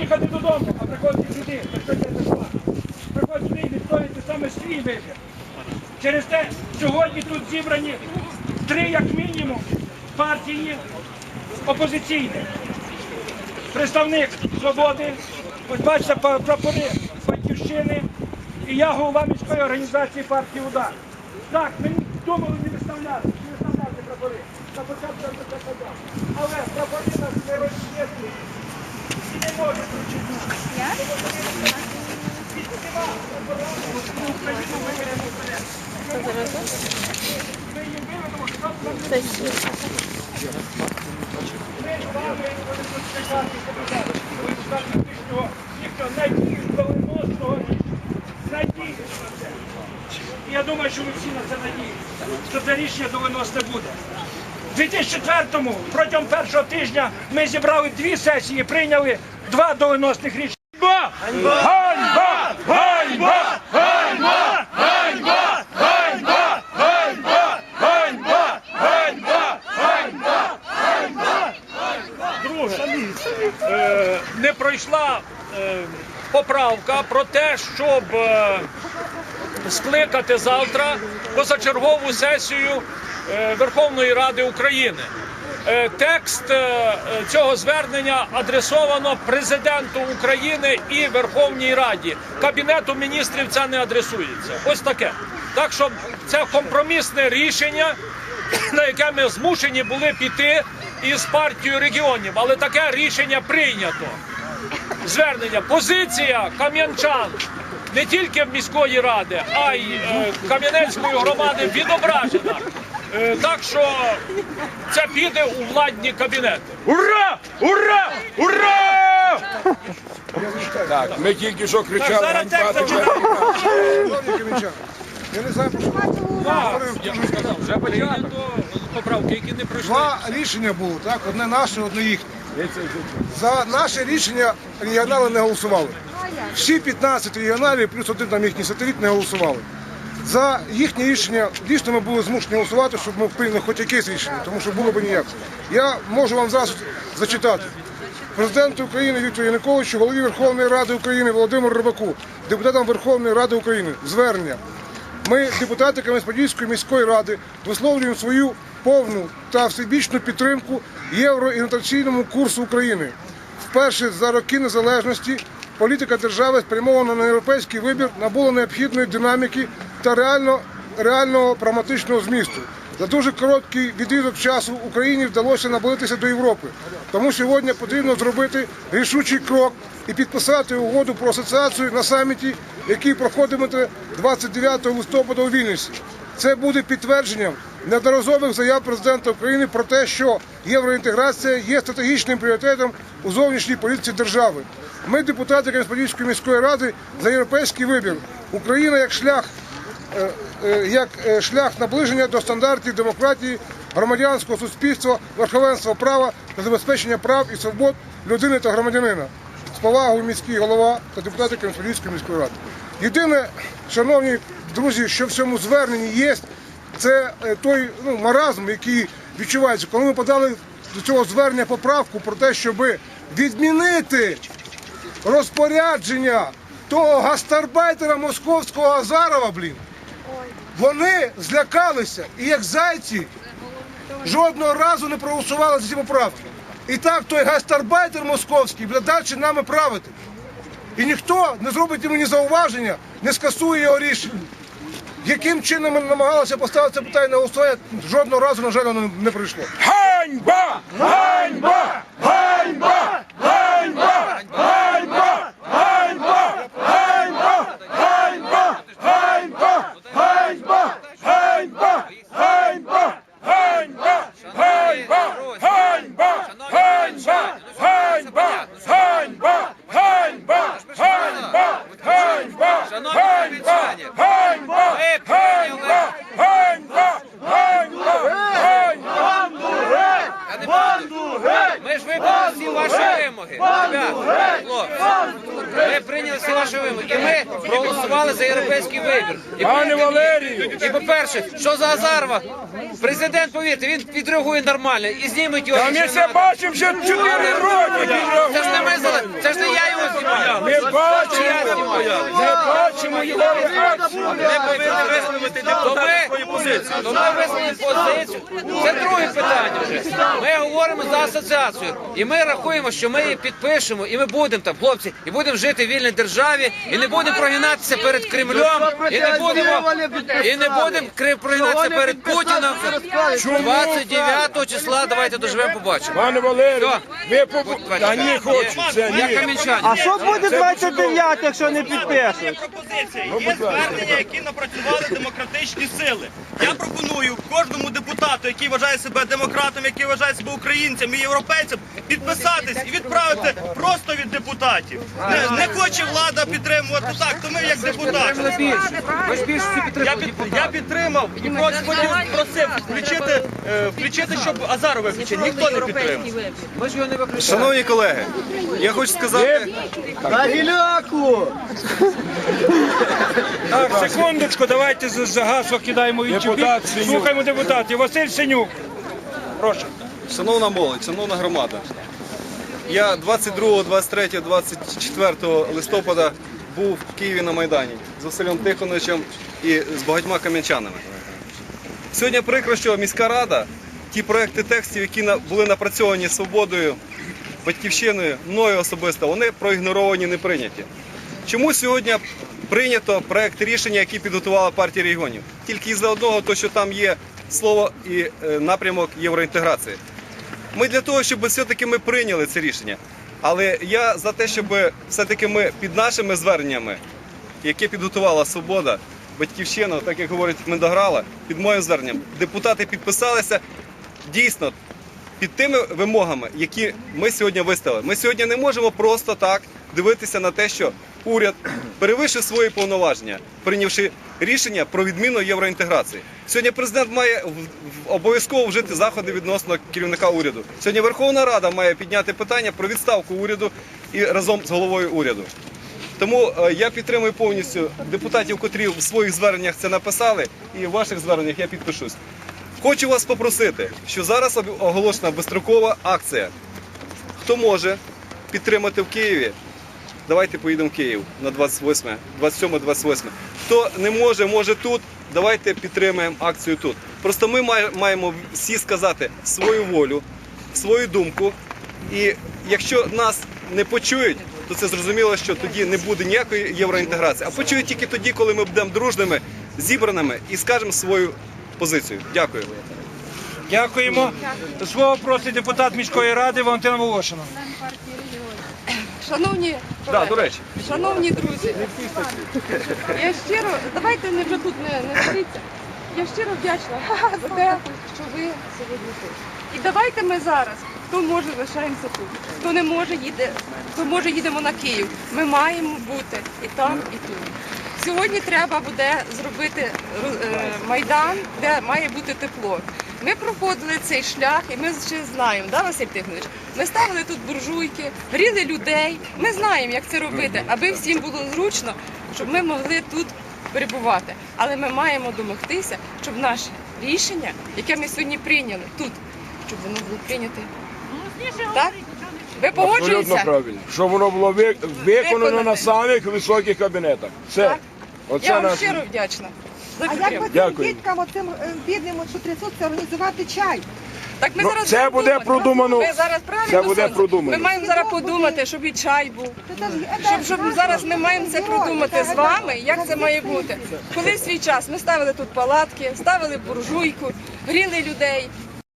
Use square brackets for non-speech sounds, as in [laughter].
їхати додому, а приходити сюди, приходити сюди. І саме свій вибір. Через те сьогодні тут зібрані три, як мінімум, партії опозиційні. Представник свободи, ось бачите, прапори батьківщини і я голова міської організації партії Удар. Так, ми думали не виставляти, не виставляти прапори. На початку я це казав. Але прапори нас не роз'єднують. Я думаю, що ви всі на це надієтеся, що це рішення доленосне буде. У 2004-му протягом першого тижня ми зібрали дві сесії, прийняли два доленосних рішення. Ганьба! Ганьба! Ганьба! Ганьба! Ганьба! Ганьба! Ганьба! Ганьба! Ганьба! Ганьба! Друге, е, не пройшла е, поправка про те, щоб е, скликати завтра позачергову сесію е, Верховної Ради України. Е, Текст е, цього звернення адресовано президенту України і Верховній Раді. Кабінету міністрів це не адресується. Ось таке. Так що це компромісне рішення, на яке ми змушені були піти із партією регіонів, але таке рішення прийнято. Звернення, позиція кам'янчан не тільки в міської ради, а й е, Кам'янецької громади відображена. Е, так що це піде у владні кабінети. Ура! Ура! Ура! Так, ми тільки що кричали, зараз текст. Я не знаю, про що. Я ж сказав, вже початок. поправки, які не пройшли. Два рішення було, так? Одне наше, одне їхнє. За наше рішення регіонали не голосували. Всі 15 регіоналів, плюс один там їхній сателіт не голосували. За їхнє рішення дійсно ми були змушені голосувати, щоб ми прийняли хоч якесь рішення, тому що було б ніяк. Я можу вам зараз зачитати. Президенту України Віктору Януковичу, голові Верховної Ради України Володимиру Рибаку, депутатам Верховної Ради України, звернення. Ми, депутати Кам'янець-Подільської міської ради, висловлюємо свою повну та всебічну підтримку євроінтеграційному курсу України. Вперше за роки незалежності політика держави спрямована на європейський вибір набула необхідної динаміки та реально, реального прагматичного змісту. За дуже короткий відрізок часу Україні вдалося наблизитися до Європи. Тому сьогодні потрібно зробити рішучий крок і підписати угоду про асоціацію на саміті, який проходитиме 29 листопада у Вільнюсі. Це буде підтвердженням неодноразових заяв президента України про те, що євроінтеграція є стратегічним пріоритетом у зовнішній політиці держави. Ми, депутати Кам'янець-Подільської міської ради, за європейський вибір. Україна як шлях як е, шлях наближення до стандартів демократії, громадянського суспільства, верховенства права та забезпечення прав і свобод людини та громадянина. З повагою міський голова та депутати Кам'янець-Подільської міської ради. Єдине, шановні друзі, що в цьому зверненні є, це е, той ну, маразм, який відчувається, коли ми подали до цього звернення поправку про те, щоб відмінити розпорядження того гастарбайтера московського Азарова, блін. Вони злякалися і як зайці жодного разу не проголосували за ці поправки. І так той гастарбайтер московський буде далі нами правити. І ніхто не зробить йому ні зауваження, не скасує його рішення. Яким чином ми намагалися поставити це питання на голосування, жодного разу, на жаль, воно не прийшло. Ганьба! Ганьба! Ганьба! допомоги. Банду геть! Ми прийняли всі ваші вимоги. І ми проголосували за європейський вибір. І, Пане Валерію! і по-перше, що за Азарова? Президент, повірте, він відреагує нормально і зніметь його. Та ми надо. бачимо вже 4 роки! Це ж не ми зали- це ж не я його знімаємо. Ми бачимо, ми бачимо його реакцію. Ми повинні висловити депутати свою позицію. То ми висловимо позицію. Це друге питання вже. Ми говоримо за асоціацію. І ми рахуємо, що ми її підпишемо, і ми будемо там, хлопці, і будемо жити в вільній державі, і не будемо прогинатися перед Кремлем, і не будемо, і не будемо прогинатися перед Путіном. 29 числа давайте доживемо, побачимо. Пане Валерію, побу... Та ні, хочу, це Я ні. камінчанин. А що буде 29, якщо не підпишуть? Є пропозиція, є звернення, які напрацювали демократичні сили. Я пропоную кожному депутату, який вважає себе демократом, який вважає себе українцем і європейцем, підписатись і відправити просто від депутатів. Не, не хоче влада підтримувати так, то ми як депутати. Я, підтримали. під, я підтримав і прос- просив включити, е, включити, щоб Азару виключити. Ніхто не підтримав. Шановні колеги, я хочу сказати. Так, секундочку, давайте за, за гасло кидаємо і Депутат Синюк. Слухаємо депутатів. Василь Синюк. Прошу. Шановна молодь, шановна громада. Я 22, 23, 24 листопада був в Києві на Майдані з Василем Тихоновичем і з багатьма кам'янчанами. Сьогодні прикро, що міська рада, ті проекти текстів, які були напрацьовані свободою, батьківщиною, мною особисто, вони проігноровані, не прийняті. Чому сьогодні прийнято проект рішення, який підготувала партія регіонів? Тільки із-за одного, то що там є слово і е, напрямок євроінтеграції. Ми для того, щоб все-таки ми прийняли це рішення. Але я за те, щоб все-таки ми під нашими зверненнями, яке підготувала Свобода, Батьківщина, так як говорить Мендограла, під моїм зверненням, депутати підписалися дійсно під тими вимогами, які ми сьогодні виставили. Ми сьогодні не можемо просто так дивитися на те, що уряд перевищив свої повноваження, прийнявши рішення про відміну євроінтеграції. Сьогодні президент має обов'язково вжити заходи відносно керівника уряду. Сьогодні Верховна Рада має підняти питання про відставку уряду і разом з головою уряду. Тому е, я підтримую повністю депутатів, котрі в своїх зверненнях це написали, і в ваших зверненнях я підпишусь. Хочу вас попросити, що зараз оголошена безстрокова акція. Хто може підтримати в Києві? Давайте поїдемо в Київ на 28, 27-28. Хто не може, може тут. Давайте підтримаємо акцію тут. Просто ми маємо всі сказати свою волю, свою думку. І якщо нас не почують, то це зрозуміло, що тоді не буде ніякої євроінтеграції. А почують тільки тоді, коли ми будемо дружними, зібраними і скажемо свою позицію. Дякую. Дякуємо. Слово просить депутат міської ради Валентина Волошина. Шановні Да, колеги, до речі. шановні друзі, я щиро, давайте не вже тут не, не боріться. Я щиро вдячна [laughs] за те, що ви сьогодні тут. І давайте ми зараз, хто може, лишаємося тут, хто не може, їде, хто може, їдемо на Київ. Ми маємо бути і там, і тут. Сьогодні треба буде зробити е, майдан, де має бути тепло. Ми проходили цей шлях, і ми ще знаємо, да, Василь Тихонович? Ми ставили тут буржуйки, гріли людей. Ми знаємо, як це робити, аби всім було зручно, щоб ми могли тут перебувати. Але ми маємо домогтися, щоб наше рішення, яке ми сьогодні прийняли тут, щоб воно було прийняте. Так? Ви погоджуєтеся? правильно. Щоб воно було ви- виконано на самих високих кабінетах. Все. Так. Оце Я вам наш. щиро вдячна. А як би цим Дякую. діткам, оцим е, бідним, от, що трясуться, організувати чай? Так ми Ну, зараз це буде продумано. Ми зараз правильно Це буде продумано. Ми маємо зараз подумати, щоб і чай був. Це Щоб, щоб зараз ми маємо це продумати з вами, як це має бути. Коли в свій час ми ставили тут палатки, ставили буржуйку, гріли людей,